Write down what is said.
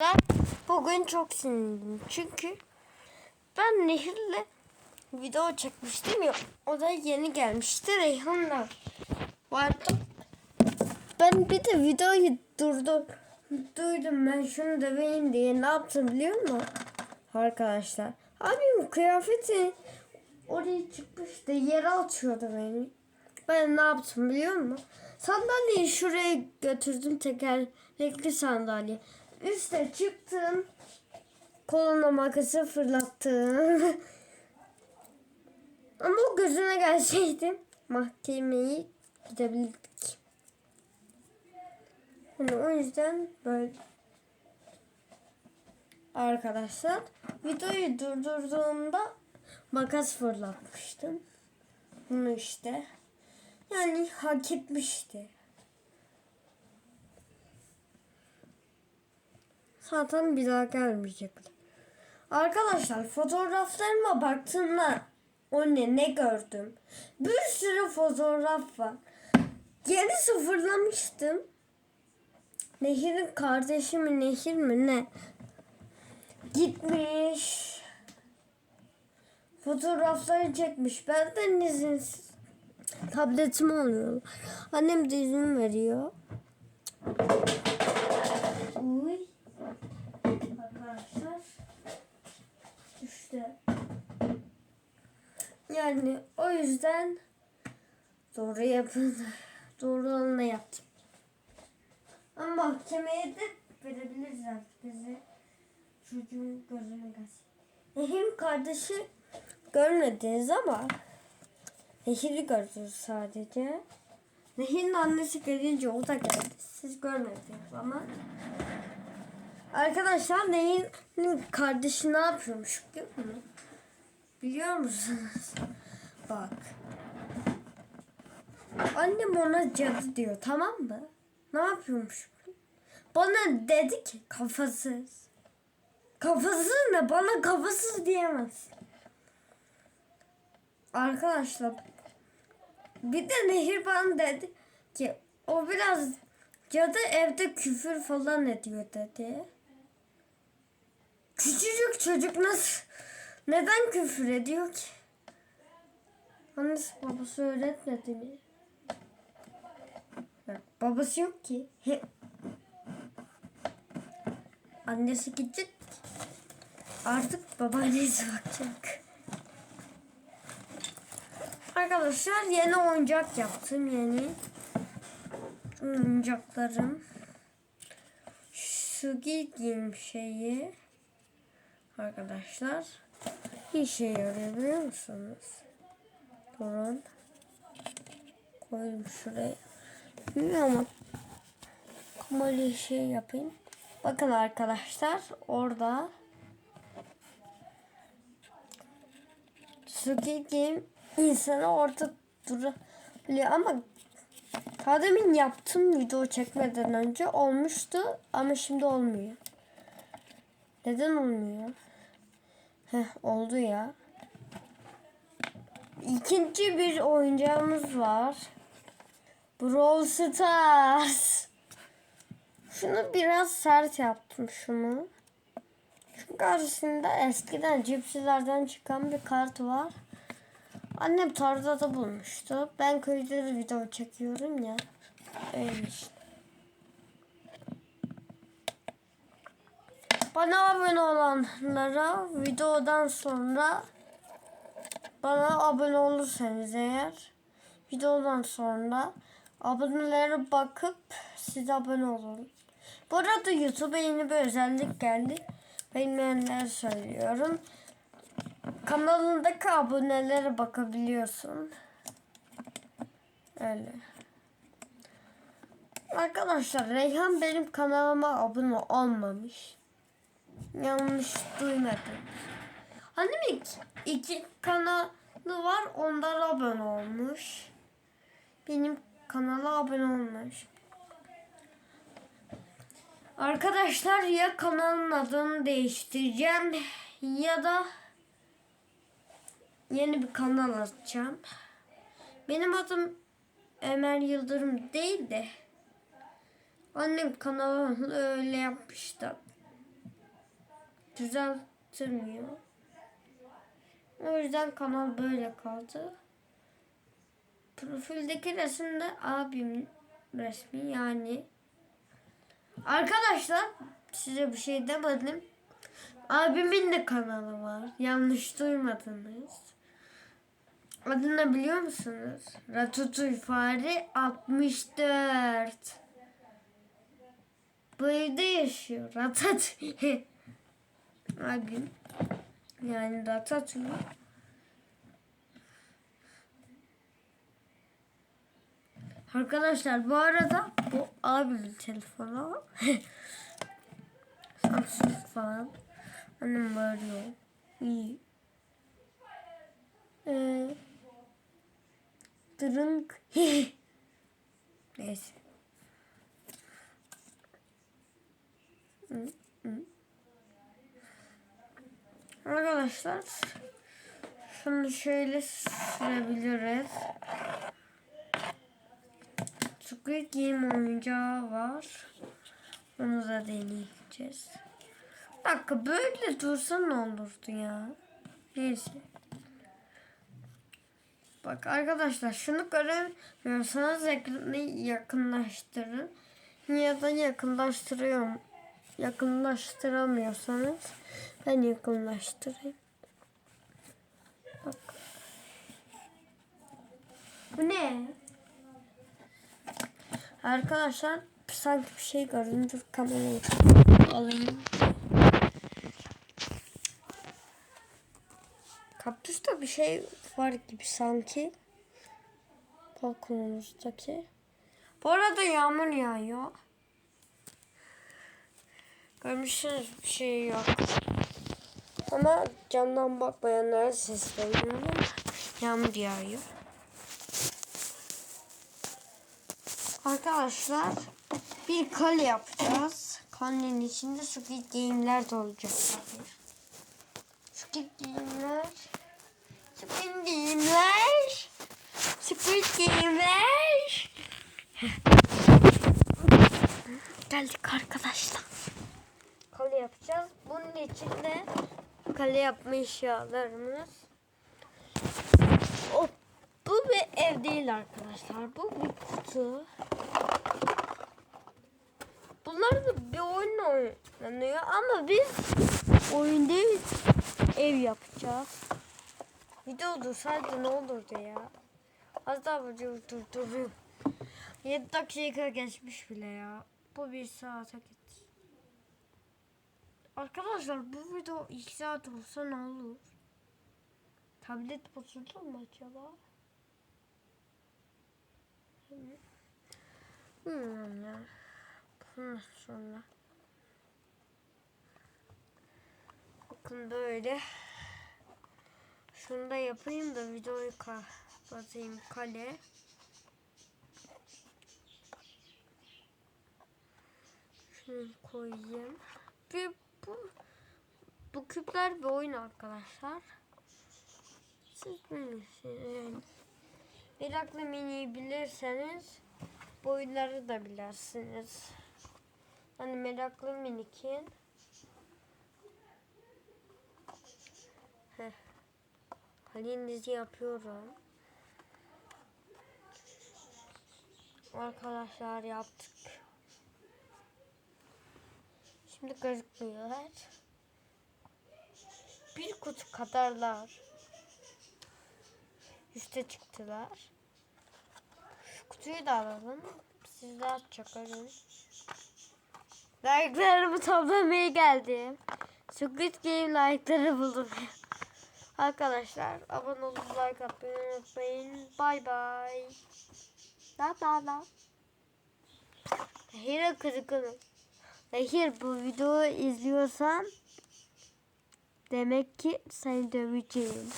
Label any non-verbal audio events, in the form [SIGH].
Ben bugün çok sinirliyim çünkü ben Nehir'le video çekmiştim ya o da yeni gelmişti Reyhan'la vardı. Ben bir de videoyu durdum. Duydum ben şunu demeyeyim diye ne yaptım biliyor musun? Arkadaşlar. Abim kıyafeti oraya çıkmıştı yere atıyordu beni. Ben ne yaptım biliyor musun? Sandalyeyi şuraya götürdüm tekerlekli sandalye. Üste çıktım. Koluna makası fırlattım. [LAUGHS] Ama gözüne gelseydim mahkemeyi gidebilirdik. Yani o yüzden böyle arkadaşlar videoyu durdurduğumda makas fırlatmıştım. Bunu işte. Yani hak etmişti. Zaten bir daha gelmeyecekler. Arkadaşlar fotoğraflarıma baktığımda o ne gördüm. Bir sürü fotoğraf var. Yeni sıfırlamıştım. Nehir'in kardeşi mi Nehir mi ne? Gitmiş. Fotoğrafları çekmiş. Benden izinsiz tabletimi alıyor. Annem de izin veriyor. Uy. Arkadaşlar. İşte. Yani o yüzden doğru yapın. Doğru olanı yaptım. Ama mahkemeye de verebiliriz artık bizi. Çocuğun gözüne gelsin. Nehir'in kardeşi görmediniz ama Nehir'i gördünüz sadece. Nehir'in annesi gelince o da geldi. Siz görmediniz ama. Arkadaşlar Nehir'in kardeşi ne yapıyormuş biliyor musunuz? Biliyor musunuz? Bak. Annem ona cadı diyor tamam mı? Ne yapıyormuş? Bana dedi ki kafasız. Kafasız ne? Bana kafasız diyemez. Arkadaşlar bir de Nehir bana dedi ki o biraz cadı evde küfür falan ediyor dedi. Küçücük çocuk nasıl neden küfür ediyor ki? Annesi babası öğretmedi mi? Babası yok ki. He. Annesi gidecek. Artık babaannesi bakacak. Arkadaşlar yeni oyuncak yaptım yeni. Oyuncaklarım. Sugi Game şeyi. Arkadaşlar. İşe yarıyor biliyor musunuz? Durun. Koydum şuraya. Bilmiyorum ama kamerayı şey yapayım. Bakın arkadaşlar orada Squid Game insanı orada durabiliyor ama daha demin yaptım video çekmeden önce olmuştu ama şimdi olmuyor. Neden olmuyor? Heh oldu ya. İkinci bir oyuncağımız var. Brawl Stars. Şunu biraz sert yaptım şunu. Şu karşısında eskiden cipsilerden çıkan bir kart var. Annem tarlada bulmuştu. Ben köyde de video çekiyorum ya. Öyle işte. Bana abone olanlara videodan sonra bana abone olursanız eğer videodan sonra abonelere bakıp size abone olun. Bu arada YouTube'a yeni bir özellik geldi. Bilmeyenlere söylüyorum. Kanalındaki abonelere bakabiliyorsun. Öyle. Arkadaşlar Reyhan benim kanalıma abone olmamış. Yanlış duymadım. Annemin iki, iki kanalı var onlara abone olmuş. Benim kanala abone olmuş. Arkadaşlar ya kanalın adını değiştireceğim ya da yeni bir kanal açacağım. Benim adım Ömer Yıldırım değil de annem kanalı öyle yapmıştı. Düzeltmiyor. O yüzden kanal böyle kaldı. Profildeki resimde abim resmi yani. Arkadaşlar size bir şey demedim. Abimin de kanalı var. Yanlış duymadınız. Adını biliyor musunuz? Ratatouille Fare 64. Bu evde yaşıyor. Ratatouille. [LAUGHS] Abim. Yani Ratatouille. Arkadaşlar bu arada bu abimin telefonu. [LAUGHS] Samsung falan. Annem bağırıyor. İyi. Ee, drink. [LAUGHS] Neyse. Hı, hı. Arkadaşlar şunu şöyle sürebiliriz. Squid Game oyuncağı var. Onu da deneyeceğiz. Dakika böyle dursa ne olurdu ya? Neyse. Bak arkadaşlar şunu göremiyorsanız ekranı yakınlaştırın. Ya da yakınlaştırıyorum. Yakınlaştıramıyorsanız ben yakınlaştırayım. Bak. Bu ne? Arkadaşlar sanki bir şey gördüm. Dur kamerayı alayım. Kaktüste bir şey var gibi sanki. Balkonumuzdaki. Bu arada yağmur yağıyor. Görmüşsünüz bir şey yok. Ama camdan bakmayanlara sesleniyorum. Yağmur yağıyor. Arkadaşlar bir kale yapacağız. Kalenin içinde Squid Game'ler de olacak. Squid Game'ler Squid Game'ler Squid Game'ler Geldik arkadaşlar. Kale yapacağız. Bunun içinde kale yapma eşyalarımız. O, bu bir ev değil arkadaşlar. Bu bir kutu. Bunlar da bir oyun oynanıyor ama biz oyun değil ev yapacağız. Video dursaydı ne olurdu ya? Az daha video durduruyorum. 7 dakika geçmiş bile ya. Bu bir saate. Arkadaşlar bu video 2 saat olsa ne olur? Tablet bozuldu mu acaba? Bilmiyorum ya. Bundan sonra. Bakın böyle. Şunu da yapayım da videoyu kapatayım kale. Şunu koyayım. Küpler bir oyun arkadaşlar. Siz bilirsiniz. Meraklı mini bilirseniz bu oyunları da bilirsiniz. Hani meraklı minikin. Heh. Halinizi yapıyorum. Arkadaşlar yaptık. Şimdi gözükmüyorlar. Bir kutu kadarlar. Üste çıktılar. Şu kutuyu da alalım. Sizler çakarın. Like'larımı toplamaya geldim. Squid Game like'ları buldum. [LAUGHS] Arkadaşlar abone olup like atmayı unutmayın. Bay bay. La la la. Hira kırıkınım. Zahir bu videoyu izliyorsan demek ki seni döveceğim.